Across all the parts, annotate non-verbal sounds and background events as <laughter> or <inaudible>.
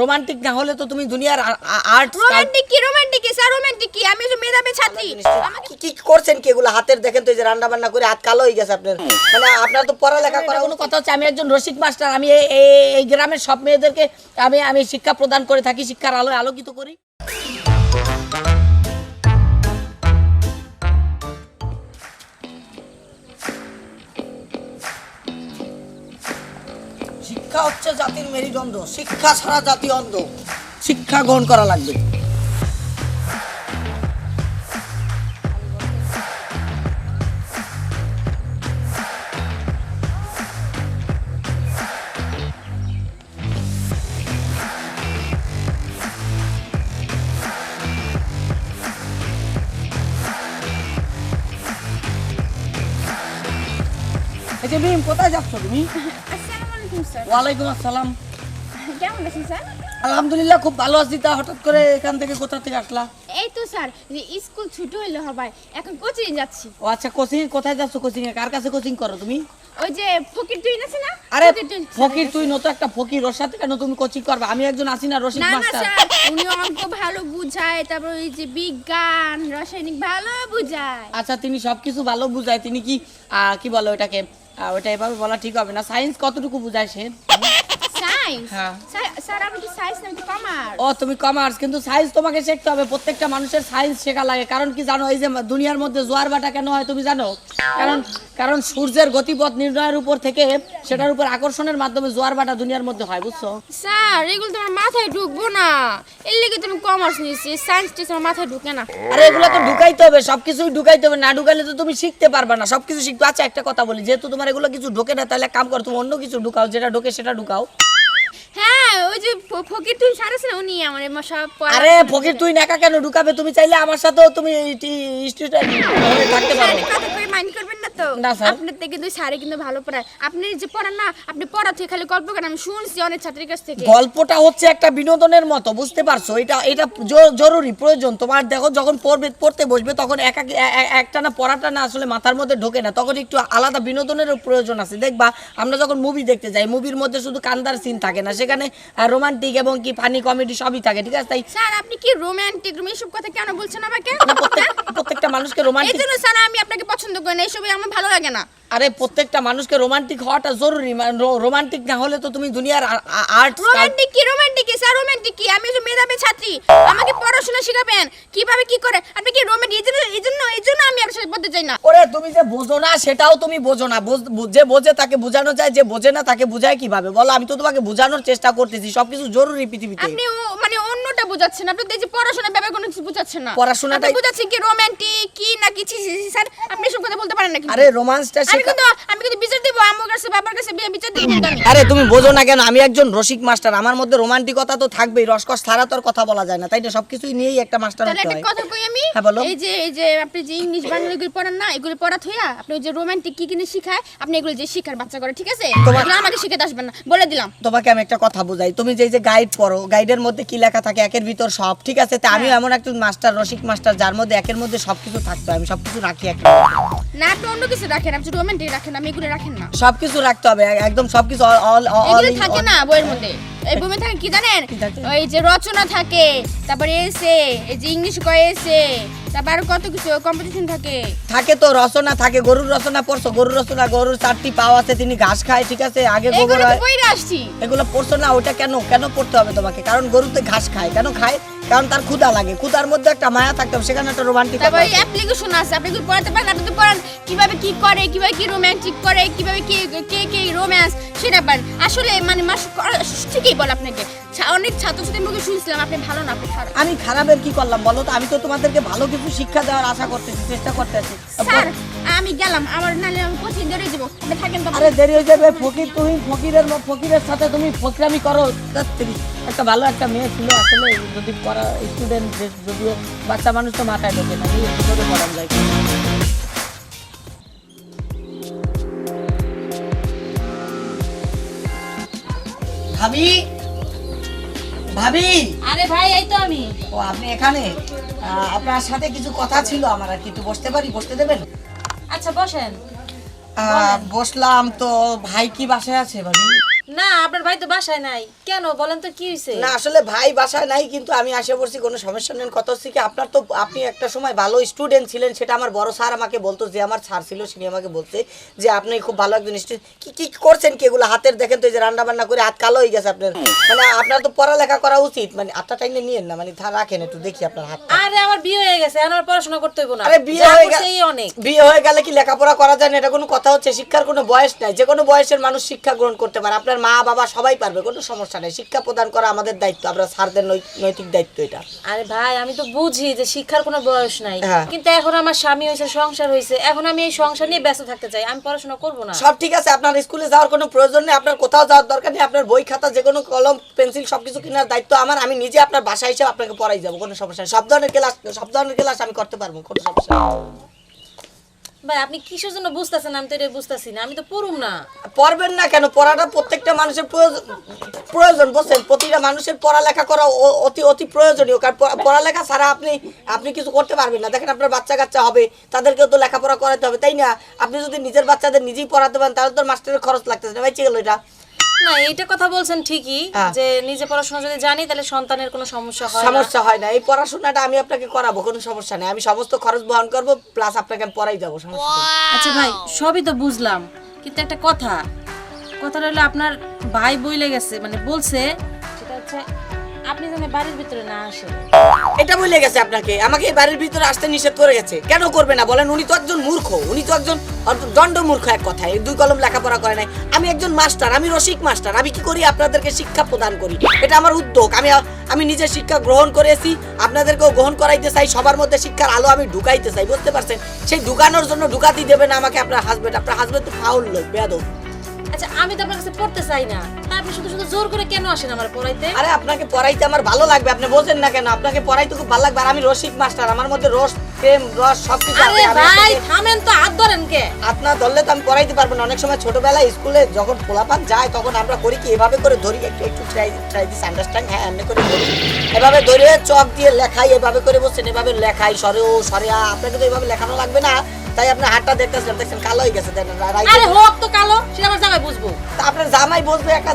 Romantic না হলে তো তুমি দুনিয়ার আর্ট রোমান্টিক কি? রোমান্টিক কি স্যার রোমান্টিক কি? আমি তো মেধাবী ছাত্রী। আমাকে কি কি করছেন কি এগুলো? হাতের দেখেন তো এই যে রান্না বান্না করে হাত কালো হয়ে গেছে আপনার। মানে আপনার তো পড়ালেখা করা কোনো কথা হচ্ছে আমি একজন রসিক মাস্টার আমি এই গ্রামের সব মেয়েদেরকে আমি আমি শিক্ষা প্রদান করে থাকি শিক্ষার আলোয় আলোকিত করি। শিক্ষা হচ্ছে জাতির মেরুদণ্ড। শিক্ষা ছাড়া জাতি অন্ধ। শিক্ষা গ্রহণ করা লাগবে। কোথায় যাচ্ছ তুমি? <laughs> আলাইকুম স্যার। ওয়ালাইকুম আসসালাম। কেমন আছেন স্যার? আলহামদুলিল্লাহ খুব ভালো আছি। তা হঠাৎ করে এখান থেকে কোথা থেকে আসলা? এই তো স্যার স্কুল ছুটি হইল হবাই এখন কোচিং যাচ্ছি। ও আচ্ছা কোচিং কোথায় যাচ্ছ কোচিং এ কার কাছে কোচিং করো তুমি? ওই যে ফকির তুই আছে না আরে ফকির তুই নতো একটা ফকির ওর সাথে কেন তুমি কোচিং করবে? আমি একজন আছি না মাস্টার। উনি অঙ্ক ভালো বুঝায় তারপর ওই যে বিজ্ঞান রাসায়নিক ভালো বুঝায়। আচ্ছা তিনি সবকিছু ভালো বুঝায়। তিনি কি আহ, কি বলে আহ, ওটা এভাবে বলা ঠিক হবে না। সায়েন্স কতটুকু বুঝায় সে? সায়েন্স হ্যাঁ। স্যার আমি কি সায়েন্স না তো কমার্স ও তুমি কমার্স কিন্তু সায়েন্স তোমাকে শিখতে হবে। প্রত্যেকটা মানুষের সায়েন্স শেখা লাগে। কারণ কি জানো এই যে দুনিয়ার মধ্যে জোয়ার ভাটা কেন হয় তুমি জানো? কারণ কারণ সূর্যের গতিপথ নির্ণয়ের উপর থেকে সেটার উপর আকর্ষণের মাধ্যমে জোয়ার ভাটা দুনিয়ার মধ্যে হয় বুঝছ? স্যার এগুলো তোমার মাথায় ঢুকবো না। এর লেগে তুমি কমার্স নিয়েছি। সায়েন্স টিচার মাথায় ঢুকে না। আরে এগুলো তো ঢুকাইতে হবে। সবকিছুই ঢুকাইতে হবে। না ঢুকাইলে তো তুমি শিখতে পারবে না। সবকিছু শিখতে আচ্ছা একটা কথা বলি। যেহেতু তোমার এগুলো কিছু ঢোকে না তাহলে কাম করো তুমি অন্য কিছু ঢুকাও। যেটা ঢোকে সেটা ঢুকাও। হ্যাঁ ওই যে ফকির তুই স্যার না উনি আমার সব আরে ফকির তুই নাকা কেন ঢুকাবে? তুমি চাইলে আমার সাথেও তুমি স্টুডেন্ট থাকতে পারো। কথা কই মাইন্ড করবেন না তো। আপনার থেকে কিন্তু স্যারে কিন্তু ভালো পড়ায়। আপনি যে পড়ান না আপনি পড়া থেকে খালি গল্প করেন আমি শুনছি অনেক ছাত্রীর কাছ থেকে। গল্পটা হচ্ছে একটা বিনোদনের মতো বুঝতে পারছ? এটা এটা জরুরি প্রয়োজন। তোমার দেখো যখন পড়বে পড়তে বসবে তখন একা একটা না পড়াটা না আসলে মাথার মধ্যে ঢোকে না। তখন একটু আলাদা বিনোদনেরও প্রয়োজন আছে। দেখবা আমরা যখন মুভি দেখতে যাই মুভির মধ্যে শুধু কান্দার সিন থাকে না। সেখানে রোমান্টিক এবং কি ফানি কমেডি সবই থাকে ঠিক আছে? তাই স্যার আপনি কি রোমান্টিক এসব কথা কেন বলছেন আমাকে? প্রত্যেকটা মানুষকে রোমান্টিক এজন্য স্যার আমি আপনাকে পছন্দ করি না এসবই আমার ভালো লাগে না। আরে প্রত্যেকটা মানুষকে রোমান্টিক হওয়াটা জরুরি। রোমান্টিক না হলে তো তুমি দুনিয়ার আর্ট রোমান্টিক কি রোমান্টিক কি স্যার রোমান্টিক কি? আমি যে মেধাবী ছাত্রী। আমাকে পড়াশোনা শেখাবেন। কীভাবে কি করে আপনি কি রোমান্টিক এই জন্য এই জন্য আমি আপনার সাথে পড়তে চাই না। ওরে তুমি যে বোঝো না সেটাও তুমি বোঝো না। বুঝ- যে বোঝে তাকে বোঝানো যায় যে বোঝে না তাকে বোঝায় কীভাবে? বলো আমি তো তোমাকে বোঝানোর চেষ্টা করতেছি। সবকিছু জরুরি পৃথিবীতে। আপনি মানে বোঝাচ্ছেন? আপনি তো এই যে পড়াশোনার ব্যাপারে কোনো কিছু বোঝাচ্ছেন না। পড়াশোনাটাই- আপনি বোঝাচ্ছেন কি রোমান্টিক কি না কি? ছি, ছি, ছি, স্যার আপনি এসব কথা বলতে পারেন না কিন্তু। আরে রোমান্সটা আমি শেখা কিন্তু আমি কিন্তু বিচার দেবো আমার কাছে বাবার কাছে বি- বিচার দেবো কিন্তু আমি। আরে তুমি বোঝো না কেন আমি একজন রসিক মাস্টার আমার মধ্যে রোমান্টিকতা তো থাকবেই রসকস ছাড়া তো আর কথা বলা যায় না তাই না? সবকিছুই নিয়েই একটা মাস্টার তাহলে হতে একটা হয়। কথা কই আমি? হ্যাঁ, বলো। এই যে এই যে আপনি যে ইংলিশ বাংলা এগুলো পড়ান না এগুলো পড়া থইয়া আপনি ওই যে রোমান্টিক কি কিনে শিখায় আপনি এগুলো যে শিখার বাচ্চা করে ঠিক আছে? তোমার- এগুলো আমাকে শিখাতে আসবেন না বলে দিলাম। তোমাকে আমি একটা কথা বোঝাই তুমি যে এই যে গাইড পড়ো গাইডের মধ্যে কি লেখা থাকে একের ভিতর সব ঠিক আছে? তা আমিও এমন একজন মাস্টার রসিক মাস্টার যার মধ্যে একের মধ্যে সবকিছু থাকতো আমি সবকিছু রাখি একদম না আপনি অন্য কিছু রাখেন আপনি রোমান্টিক রাখেন আমি এগুলো রাখেন না। সবকিছু রাখতে হবে একদম সবকিছু অল অল থাকে না বইয়ের মধ্যে। এই বইয়ে থাকে কি জানেন? ওই যে রচনা থাকে তারপরে এসে এই যে ইংলিশ কয় এসে তারপর কত কিছু কম্পিটিশন থাকে। থাকে তো রচনা থাকে গরুর রচনা পড়ছো গরুর রচনা গরুর চারটি পাও আছে তিনি ঘাস খায় ঠিক আছে? আগে গোবর হয়। আসছি। এগুলো পড়ছো না ওটা কেন কেন পড়তে হবে তোমাকে? কারণ গরুতে ঘাস খায় কেন খায়? কারণ তার ক্ষুধা লাগে। ক্ষুধার মধ্যে একটা মায়া থাকতে হবে সেখানে একটা রোমান্টিক তারপর অ্যাপ্লিকেশন আছে। আপনি এগুলো পড়াতে পারেন আপনি তো পড়ান কীভাবে কি করে কীভাবে কি রোমান্টিক করে কীভাবে কি কে কে রোম্যান্স সেটা পারেন আসলে মানে মাস ঠিকই বল আপনাকে। অনেক ছাত্রছাত্রীর মুখে শুনছিলাম আপনি ভালো না আপনি খারাপ। আমি খারাপের কি করলাম বলো তো? আমি তো তোমাদেরকে ভালো কিছু শিক্ষা দেওয়ার আশা করতেছি চেষ্টা করতেছি। স্যার আমি গেলাম আমার নালে আমি কোচিং ধরে যাব? আপনি থাকেন তো আরে দেরি হয়ে যাবে ফকির তুমি ফকিরের ম- ফকিরের সাথে তুমি ফকিরামি করো। একটা ভালো একটা মেয়ে ছিল আসলে যদি পড়া স্টুডেন্ট যদিও বাচ্চা মানুষ তো মাথায় ঢোকে না এই করে পড়ান যায়। ভাবি? ভাবি? আরে ভাই এই তো আমি। ও আপনি এখানে? আহ, আপনার সাথে কিছু কথা ছিল আমার আর কি একটু বসতে পারি? বসতে দেবেন? আচ্ছা বসেন। বসলাম তো ভাই কি বাসায় আছে ভাবি? না আপনার ভাই তো বাসায় নাই। কেন? বলেন তো কি হয়েছে না আসলে ভাই বাসায় নাই কিন্তু আমি আসে পড়ছি কোনো সমস্যা নেই। কত হচ্ছে কি আপনার তো আপনি একটা সময় ভালো স্টুডেন্ট ছিলেন সেটা আমার বড় স্যার আমাকে বলতো যে আমার স্যার ছিল তিনি আমাকে বলছে যে আপনি খুব ভালো একজন স্টুডেন্ট কি কি করছেন কি এগুলো? হাতের দেখেন তো এই যে রান্না বান্না করে হাত কালো হয়ে গেছে আপনার। মানে আপনার তো পড়ালেখা করা উচিত। মানে আপনার টাইমে নিয়েন না মানে রাখেন একটু দেখি আপনার হাত আরে আমার বিয়ে হয়ে গেছে আর পড়াশোনা করতে হইব না। আরে বিয়ে হয়ে করছে এই অনেক। বিয়ে হয়ে গেলে কি লেখাপড়া করা যায় না? এটা কোনো কথা হচ্ছে শিক্ষার কোনো বয়স নাই। যে কোনো বয়সের মানুষ শিক্ষা গ্রহণ করতে পারে। আপনার মা বাবা সবাই পারবে কোনো সমস্যা নেই। শিক্ষা প্রদান করা আমাদের দায়িত্ব আমরা স্যারদের নৈতিক দায়িত্ব এটা। আরে ভাই আমি তো বুঝি যে শিক্ষার কোনো বয়স নাই। হ্যাঁ। কিন্তু এখন আমার স্বামী হয়েছে সংসার হয়েছে। এখন আমি এই সংসার নিয়ে ব্যস্ত থাকতে চাই আমি পড়াশোনা করব না। সব ঠিক আছে আপনার স্কুলে যাওয়ার কোনো প্রয়োজন নেই আপনার কোথাও যাওয়ার দরকার নেই আপনার বই খাতা যে কোনো কলম পেন্সিল সব কিছু কেনার দায়িত্ব আমার আমি নিজে আপনার বাসা হিসেবে আপনাকে পড়াই যাব কোনো সমস্যা নেই। সব ধরনের ক্লাস সব ধরনের ক্লাস আমি করতে পারব কোনো সমস্যা ভাই, আপনি কিসের জন্য বুঝতেছেন? আমি তো এটা বুঝতেছি না। আমি তো পড়ুম না। পড়বেন না কেন? পড়াটা প্রত্যেকটা মানুষের প্রয়োজন বলছেন প্রতিটা মানুষের পড়ালেখা করা অতি অতি প্রয়োজনীয়। কারণ পড়ালেখা ছাড়া আপনি আপনি কিছু করতে পারবেন না। দেখেন আপনার বাচ্চা কাচ্চা হবে, তাদেরকেও তো লেখাপড়া করাতে হবে, তাই না? আপনি যদি নিজের বাচ্চাদের নিজেই পড়াতে পারেন, তাহলে তো মাস্টারের খরচ লাগতেছে না। ভাই গেল এটা? না এইটা কথা বলছেন ঠিকই হ্যাঁ। যে নিজে পড়াশোনা যদি জানি তাহলে সন্তানের কোনো সমস্যা হয় সমস্যা হয় না। এই পড়াশোনাটা আমি আপনাকে করাবো কোনো সমস্যা নেই। আমি সমস্ত খরচ বহন করব প্লাস আপনাকে আমি পড়াই যাব সমস্যা আচ্ছা ভাই সবই তো বুঝলাম কিন্তু একটা কথা। কথাটা হলো আপনার ভাই বইলে গেছে মানে বলছে সেটা হচ্ছে আপনি যেন বাড়ির ভিতরে না আসেন। এটা বলে গেছে আপনাকে। আমাকে বাড়ির ভিতরে আসতে নিষেধ করে গেছে। কেন করবে না? বলেন, উনি তো একজন মূর্খ। উনি তো একজন দণ্ড মূর্খ এক কথায়। দুই কলম লেখাপড়া করে নাই। আমি একজন মাস্টার, আমি রসিক মাস্টার। আমি কি করি? আপনাদেরকে শিক্ষা প্রদান করি। এটা আমার উদ্যোগ। আমি আমি নিজে শিক্ষা গ্রহণ করেছি। আপনাদেরকেও গ্রহণ করাইতে চাই। সবার মধ্যে শিক্ষার আলো আমি ঢুকাইতে চাই। বুঝতে পারছেন? সেই ঢুকানোর জন্য ঢুকাতেই দেবে না আমাকে আপনার হাজবেন্ড আপনার হাজবেন্ড তো ফাউল লোক বেয়াদব। আচ্ছা আমি তো আপনার কাছে পড়তে চাই না। আপনি শুধু শুধু জোর করে কেন আসেন আমার পড়াইতে? আরে, আপনাকে পড়াইতে আমার ভালো লাগবে, আপনি বোঝেন না কেন, আপনাকে পড়াইতে খুব ভালো লাগবে। আর আমি রসিক মাস্টার, আমার মধ্যে রস প্রেম রস সবকিছু আরে ভাই থামেন তো হাত ধরেন কে? আপনার ধরলে তো আমি পড়াইতে পারব না। অনেক সময় ছোটবেলায় স্কুলে যখন পোলাপান যায় তখন আমরা করি কি এভাবে করে ধরি একটু একটু ট্রাই ট্রাই দিস আন্ডারস্ট্যান্ড হ্যাঁ এমনি করে ধরি। এভাবে ধরে চক দিয়ে লেখাই এভাবে করে বসছেন এভাবে লেখাই সরে ও সরে আপনাকে তো এভাবে লেখানো লাগবে না। তাই আপনার হাতটা দেখতেছেন দেখছেন কালো হয়ে গেছে আরে হোক তো কালো সেটা আমার জামাই বুঝব। আপনার জামাই বসবে একা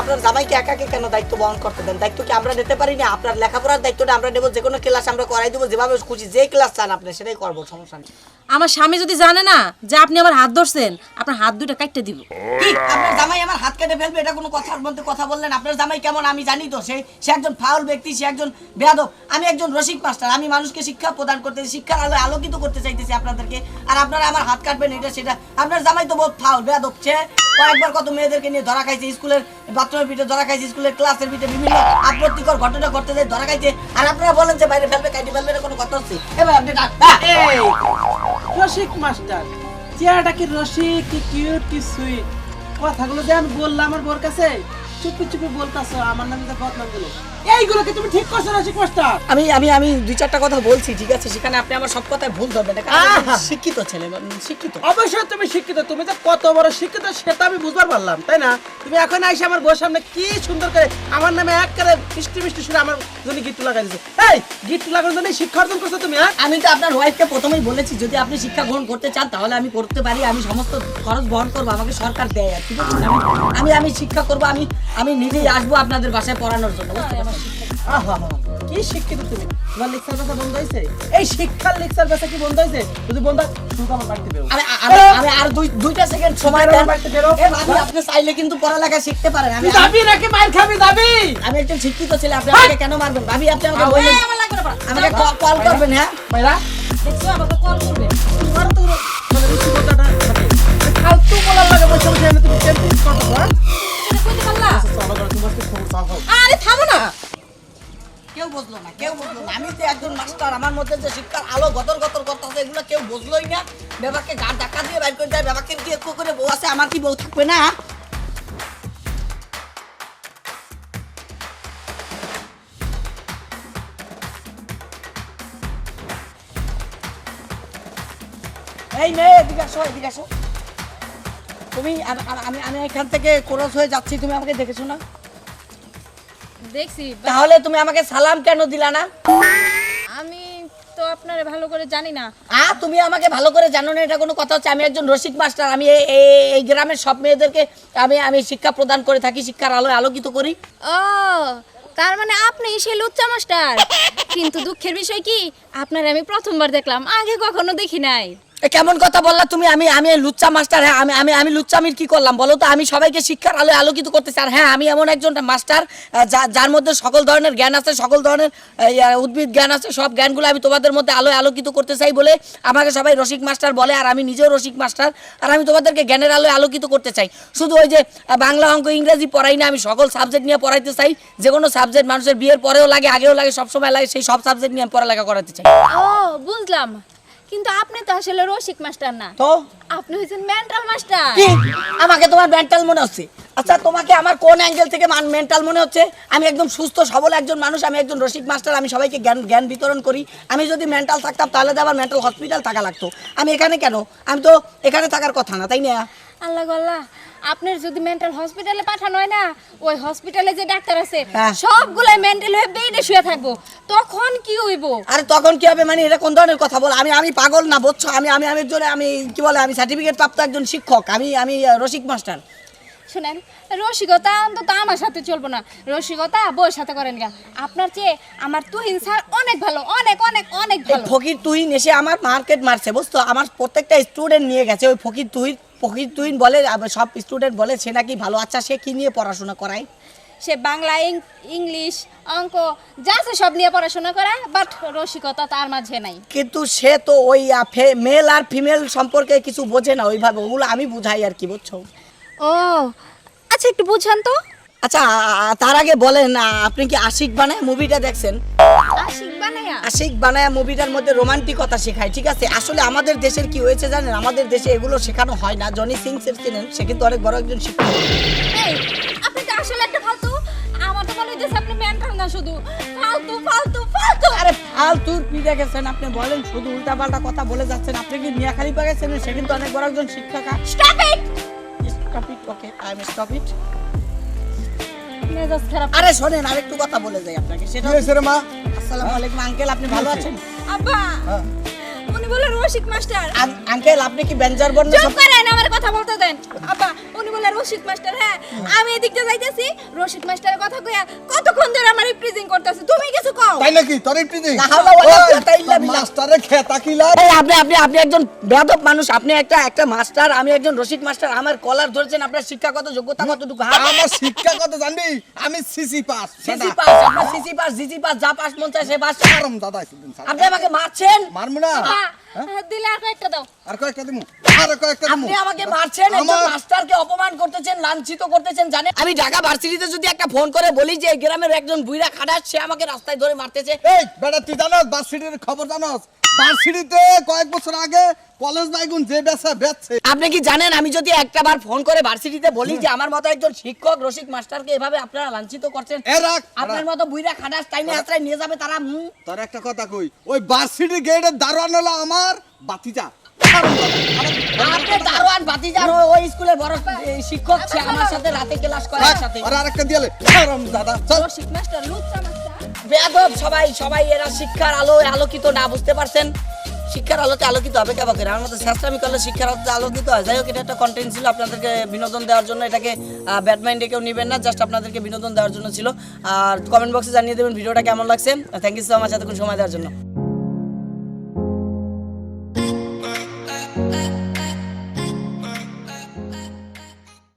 আপনার জামাইকে একাকে কেন দায়িত্ব বহন করতে দেন? দায়িত্ব কি আমরা নিতে পারি না? আপনার লেখাপড়ার দায়িত্বটা আমরা নেব যে কোনো ক্লাস আমরা করাই দেবো যেভাবে খুশি যে ক্লাস চান আপনি সেটাই করব সমস্যা নেই। আমার স্বামী যদি জানে না যে আপনি আমার হাত ধরছেন আপনার হাত দুইটা কাটতে দিব। কি? আপনার জামাই আমার হাত কেটে ফেলবে? এটা কোনো কথার মধ্যে কথা বললেন? আপনার জামাই কেমন? আমি জানি তো সে সে একজন ফাউল ব্যক্তি সে একজন বেয়াদব। আমি একজন রসিক মাস্টার আমি মানুষকে শিক্ষা প্রদান করতেছি শিক্ষার আলো আলোকিত করতে চাইতেছি আপনাদেরকে। আর আপনারা আমার হাত কাটবেন এটা সেটা। আপনার জামাই তো বহুত ফাউল বেয়াদব সে কয়েকবার কত মেয়েদেরকে নিয়ে ধরা খাইছে স্কুলের বাথরুমের পিঠে ধরা খাইছে স্কুলের ক্লাসের পিঠে বিভিন্ন আপত্তিকর ঘটনা ঘটতে যায় ধরা খাইছে। আর আপনারা বলেন যে বাইরে ফেলবে কাইটে ফেলবে কোনো কথা হচ্ছে? এবার আপনি রসিক মাস্টার চেহারাটা কি রসিক কি কিউট কি সুইট কথাগুলো যে আমি বললাম আমার বোর কাছে চুপি চুপি বলতাছো আমার নামে যে বদনামগুলো এইগুলোকে তুমি ঠিক করছ রসিক মাস্টার আমি আমি আমি দুই চারটা কথা বলছি ঠিক আছে? সেখানে আপনি আমার সব কথায় ভুল ধরবেন। না কারণ আমি একজন আহা! শিক্ষিত ছেলে শিক্ষিত। অবশ্যই তুমি শিক্ষিত তুমি যে কত বড় শিক্ষিত সেটা আমি বুঝবার পারলাম তাই না? তুমি এখন আইসে আমার বউর সামনে কি সুন্দর করে আমার নামে এক করে মিষ্টি মিষ্টি সুরে আমার জন্য গিফট লাগাই দিছো এই গিফট লাগানোর জন্য শিক্ষা অর্জন করছ তুমি আমি তো আপনার ওয়াইফকে প্রথমেই বলেছি যদি আপনি শিক্ষা গ্রহণ করতে চান তাহলে আমি করতে পারি আমি সমস্ত খরচ বহন করব আমাকে সরকার দেয় আর কি বুঝছেন? আমি- আমি শিক্ষা করব আমি আমি নিজেই আসব আপনাদের বাসায় পড়ানোর জন্য কি শিক্ষিত তুমি? তোমার লেকচার বেচা বন্ধ হয়েছে এই শিক্ষার লেকচার বেচা কি বন্ধ হয়েছে যদি বন্ধ তুমি আমার বাড়িতে বেরো। আমি আমি আমি আর দুই দুইটা সেকেন্ড সময় দেন। এ ভাবি আপনি চাইলে কিন্তু পড়ালেখা শিখতে পারেন। আমি যাবি নাকি মার খাবি আমি একজন শিক্ষিত ছেলে আপনি আমাকে কেন মারবেন? ভাবি আপনি আমাকে বললেন। আমাকে কল করবেন হ্যাঁ? দেখছ আবার কল করবে। বুঝলোই না? বেবাকে গা ধাক্কা দিয়ে বাইর করে দেয় বেবাকে দিয়ে একটু করে বউ আছে আমার কি বউ থাকবে না? এই মেয়ে এদিকে আসো এদিকে আসো। তুমি আম- আম- এখান থেকে ক্রস হয়ে যাচ্ছি তুমি আমাকে দেখেছ না? দেখছি তাহলে তুমি আমাকে সালাম কেন দিলা না? আপনারে ভালো করে জানি না। আ তুমি আমাকে ভালো করে জানো না এটা কোনো কথা হচ্ছে। আমি একজন রসিক মাস্টার আমি এই- গ্রামের সব মেয়েদেরকে আমি আমি শিক্ষা প্রদান করে থাকি শিক্ষার আলোয় আলোকিত করি। ও তার মানে আপনি সেই লুচ্চা মাস্টার। কিন্তু দুঃখের বিষয় কি আপনার আমি প্রথমবার দেখলাম আগে কখনো দেখি নাই। কেমন কথা বললা তুমি? আমি আমি লুচ্চা মাস্টার হ্যাঁ আমি আমি আমি লুচ্চামির কি করলাম বলো তো? আমি সবাইকে শিক্ষার আলোয় আলোকিত করতে চাই হ্যাঁ আমি এমন একজন মাস্টার যার মধ্যে সকল ধরনের জ্ঞান আছে, সকল ধরনের উদ্ভিদ জ্ঞান আছে, সব জ্ঞানগুলো আমি তোমাদের মধ্যে আলোয় আলোকিত করতে চাই বলে আমাকে সবাই রসিক মাস্টার বলে, আর আমি নিজেও রসিক মাস্টার, আর আমি তোমাদেরকে জ্ঞানের আলোয় আলোকিত করতে চাই। শুধু ওই যে বাংলা অঙ্ক, ইংরেজি পড়াই না, আমি সকল সাবজেক্ট নিয়ে পড়াইতে চাই। যে কোনো সাবজেক্ট মানুষের বিয়ের পরেও লাগে, আগেও লাগে, সবসময় লাগে, সেই সব সাবজেক্ট নিয়ে আমি পড়ালেখা করাতে চাই। ও, বুঝলাম। কিন্তু আপনি তো আসলে রসিক মাস্টার না। তো? আপনি হয়েছেন মেন্টাল মাস্টার। কি? আমাকে তোমার মেন্টাল মনে হচ্ছে আচ্ছা তোমাকে আমার কোন অ্যাঙ্গেল থেকে মেন্টাল মনে হচ্ছে? আমি একদম সুস্থ সবল একজন মানুষ আমি একজন রসিক মাস্টার আমি সবাইকে জ্ঞান জ্ঞান বিতরণ করি। আমি যদি মেন্টাল থাকতাম তাহলে তো আবার মেন্টাল হসপিটাল থাকা লাগতো। আমি এখানে কেন? আমি তো এখানে থাকার কথা না তাই না? আল্লাহ গল্লা আপনার যদি মেন্টাল হসপিটালে পাঠানো হয় না ওই হসপিটালে যে ডাক্তার আছে হ্যাঁ। সবগুলাই মেন্টাল হয়ে বেডে শুয়ে থাকব। তখন কি হইব? আরে তখন কি হবে মানে? এটা কোন ধরনের কথা বল? আমি আমি পাগল না বুঝছ? আমি আমি আমি একজন আমি কি বলে আমি সার্টিফিকেট প্রাপ্ত একজন শিক্ষক আমি আমি রসিক মাস্টার শুনেন রসিকতা অন্তত আমার সাথে চলবো না। রসিকতা বউয়ের সাথে করেন গা। আপনার চেয়ে আমার তুহিন স্যার অনেক ভালো অনেক অনেক অনেক ভালো। ফকির তুহিন এসে আমার মার্কেট মারছে বুঝতো আমার প্রত্যেকটা স্টুডেন্ট নিয়ে গেছে। ওই ফকির তুহিন ফকির তুহিন বলে সব স্টুডেন্ট বলে সে নাকি ভালো। আচ্ছা সে কি নিয়ে পড়াশোনা করায়? সে বাংলা ইংলিশ অঙ্ক যা আছে সব নিয়ে পড়াশোনা করে বাট রসিকতা তার মাঝে নাই। কিন্তু সে তো ওই মেল আর ফিমেল সম্পর্কে কিছু বোঝে না ওইভাবে। ওগুলো আমি বুঝাই আর কি বুঝছ? ও আচ্ছা একটু বুঝান তো। আচ্ছা তার আগে বলেন আপনি কি আশিক বানায় মুভিটা দেখছেন? আশিক বানায়া? আশিক বানায় মুভিটার মধ্যে রোমান্টিকতা শেখায় ঠিক আছে? আসলে আমাদের দেশের কি হয়েছে জানেন? আমাদের দেশে এগুলো শেখানো হয় না। জনি সিং স্যার ছিলেন সে কিন্তু অনেক বড় একজন শিক্ষক। আপনি তো আসলে একটা ফালতু আমার তো মনে হইতেছে আপনি মেন্টাল না শুধু। ফালতু ফালতু ফালতু। আরে ফালতুর কি দেখেছেন? আপনি বলেন শুধু উল্টাপাল্টা কথা বলে যাচ্ছেন। আপনি কি মিয়াখালী পাগেছেন সে কিন্তু অনেক বড় একজন শিক্ষিকা stop it stop it okay it মেজাজ খারাপ আরে শোনেন আরেকটু কথা বলে যাই আপনাকে সেটা হয়েছে রে মা? আসসালামু আলাইকুম আঙ্কেল আপনি ভালো আছেন? আব্বা হ্যাঁ। উনি বলে রসিক মাস্টার। আঙ্কেল আপনি কি বেঞ্জার বর্ণ চুপ করেন আমার কথা বলতে দেন। আব্বা বলে রশিদ মাস্টার হ্যাঁ আমি এদিকটা যাইতেছি রশিদ মাস্টারের কথা কইয়া কতক্ষণ ধরে আমার রিপ্রেজেন্ট করতেছে? তুমি কিছু কও? তাই নাকি? তোর। মাস্টারে খেতা কি লাভ? আপনি আপনি আপনি একজন বেয়াদব মানুষ আপনি একটা একটা মাস্টার আমি একজন রসিদ মাস্টার আমার কলার ধরেছেন আপনার শিক্ষাগত যোগ্যতা কতটুকু? হ্যাঁ? আমার শিক্ষা কত জানবি আমি সিসি পাস সিসি পাস আপনার সিসি পাস জিজি পাস যা পাস মন চায় সে পাস দাদা আপনি আমাকে মারছেন? মারমু না। আব্বা, দিলে আর কয়েকটা দাও। আর কয়েকটা দিমু। আর কয়েকটা দিমু। আপনি আমাকে মারছেন একজন মাস্টারকে অপমান করতেছেন লাঞ্ছিত করতেছেন জানেন? আমি ঢাকা ভার্সিটিতে যদি একটা ফোন করে বলি যে গ্রামের একজন বুইরা খাটাস সে আমাকে রাস্তায় ধরে মারতেছে। এই বেটা তুই জানোস বার্সিটির খবর জানোস? বার্সিটিতে কয়েক বছর আগে কলেজ বাইগুন যে বেচা বেচছে। আপনি কি জানেন আমি যদি একটা বার ফোন করে ভার্সিটিতে বলি যে আমার মতো একজন শিক্ষক রসিক মাস্টারকে এভাবে আপনারা লাঞ্ছিত করছেন? এ রাখ আপনার মতো বুইরা খাটাস টাইনে হাতরায় নিয়ে যাবে তারা হুম? তোর একটা কথা কই ওই বার্সিটি গেটের দারোয়ান হলো আমার বাতিজা। আরাম দাদা, আরাম- আপনি দারোয়ান ভাতিজার ওই স্কুলের বড় শিক্ষক সে আমার সাথে রাতে ক্লাস করে রাখ, আর আরেকটা দিয়ালে আরাম দাদা চল। রশিদ লুচ্চা মাস্টার। বেয়াদব সবাই সবাই এরা শিক্ষার আলোয় আলোকিত না বুঝতে পারছেন? শিক্ষার আলোতে আলোকিত হবে কেবা করে আমার করলে শিক্ষার আলোতে আলোকিত হয়। যাই হোক এটা একটা কন্টেন্ট ছিল আপনাদেরকে বিনোদন দেওয়ার জন্য। এটাকে ব্যাড মাইন্ডে কেউ নেবেন না জাস্ট আপনাদেরকে বিনোদন দেওয়ার জন্য ছিল। আর কমেন্ট বক্সে জানিয়ে দেবেন ভিডিওটা কেমন লাগছে। থ্যাংক ইউ সো মাচ এতক্ষণ সময় দেওয়ার জন্য।